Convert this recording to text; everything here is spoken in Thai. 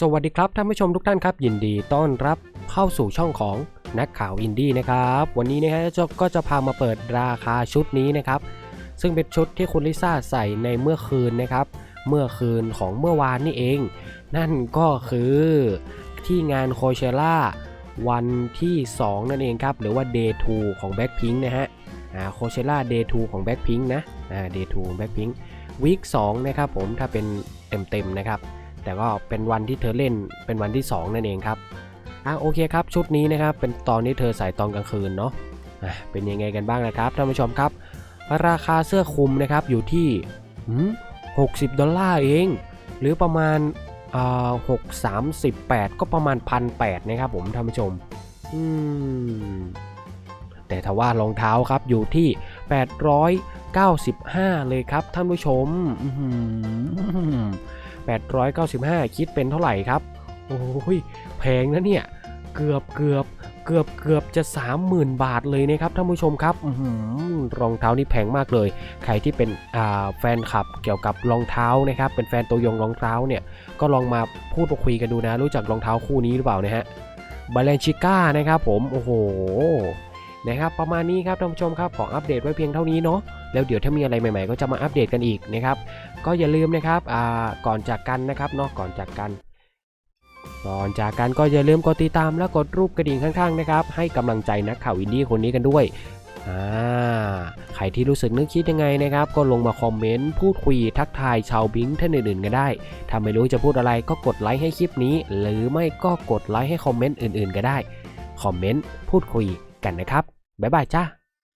สวัสดีครับท่านผู้ชมทุกท่านครับ ยินดีต้อนรับเข้าสู่ช่องของนักข่าวอินดี้นะครับ วันนี้นะฮะจะก็จะพามาเปิดราคาชุดนี้นะครับ ซึ่งเป็นชุดที่คุณลิซ่าใส่ในเมื่อคืนนะครับ เมื่อคืนของเมื่อวานนี่เอง นั่นก็คือที่งานโคเชล่าวันที่ 2 นั่นเองครับ หรือว่า Day 2 ของ Blackpink นะฮะโคเชล่า Day 2 ของ Blackpink นะอ่า Day 2 ของ Blackpink วีค2นะครับผมถ้าเป็นเต็มๆนะครับ แต่ก็เป็นวันที่เธอเล่นเป็นวันที่ 2 นั่นเองครับอะโอเคครับชุดนี้นะครับเป็นตอนที่เธอใส่ตอนกลางคืนเนาะอะเป็นยังไงกันบ้างนะครับท่านผู้ชมครับ ราคาเสื้อคลุมนะครับอยู่ที่หืม60ดอลลาร์เอง หรือประมาณอ่า6 38ก็ประมาณพันแปดนะครับผมท่านผู้ชมอืมแต่ถ้าว่ารองเท้าครับอยู่ที่ 895 เลยครับท่านผู้ชมอื้อหือ 895 คิดเป็นเท่าไหร่ครับ โอ้ยแพงนะเนี่ย เกือบเกือบเกือบเกือบจะ 30,000 บาทเลยนะครับท่านผู้ชมครับอื้อหือรองเท้านี่แพงมากเลย ใครที่เป็นอ่าแฟนคลับเกี่ยวกับรองเท้านะครับ เป็นแฟนตัวยงรองเท้าเนี่ย ก็ลองมาพูดมาคุยกันดูนะ รู้จักรองเท้าคู่นี้หรือเปล่านะฮะบาเลนชิก้านะครับผม โอ้โห นะครับประมาณนี้ครับท่านผู้ชมครับขออัปเดตไว้เพียงเท่านี้เนาะแล้วเดี๋ยวถ้ามีอะไรใหม่ๆ ก็จะมาอัปเดตกันอีกนะครับก็อย่าลืมนะครับก่อนจากกันนะครับเนาะก่อนจากกันก่อนจากกันก็อย่าลืมกดติดตามและกดรูปกระดิ่งข้างๆนะครับให้กำลังใจนักข่าวอินดี้คนนี้กันด้วยใครที่รู้สึกนึกคิดยังไงนะครับ ก็ลงมาคอมเมนต์พูดคุยทักทายชาวบิงท่านอื่นๆกันได้ถ้าไม่รู้จะพูดอะไรก็กดไลค์ให้คลิปนี้ หรือไม่ก็กดไลค์ให้คอมเมนต์อื่นๆก็ได้ คอมเมนต์พูดคุยกันนะครับ บ๊ายบายจ้า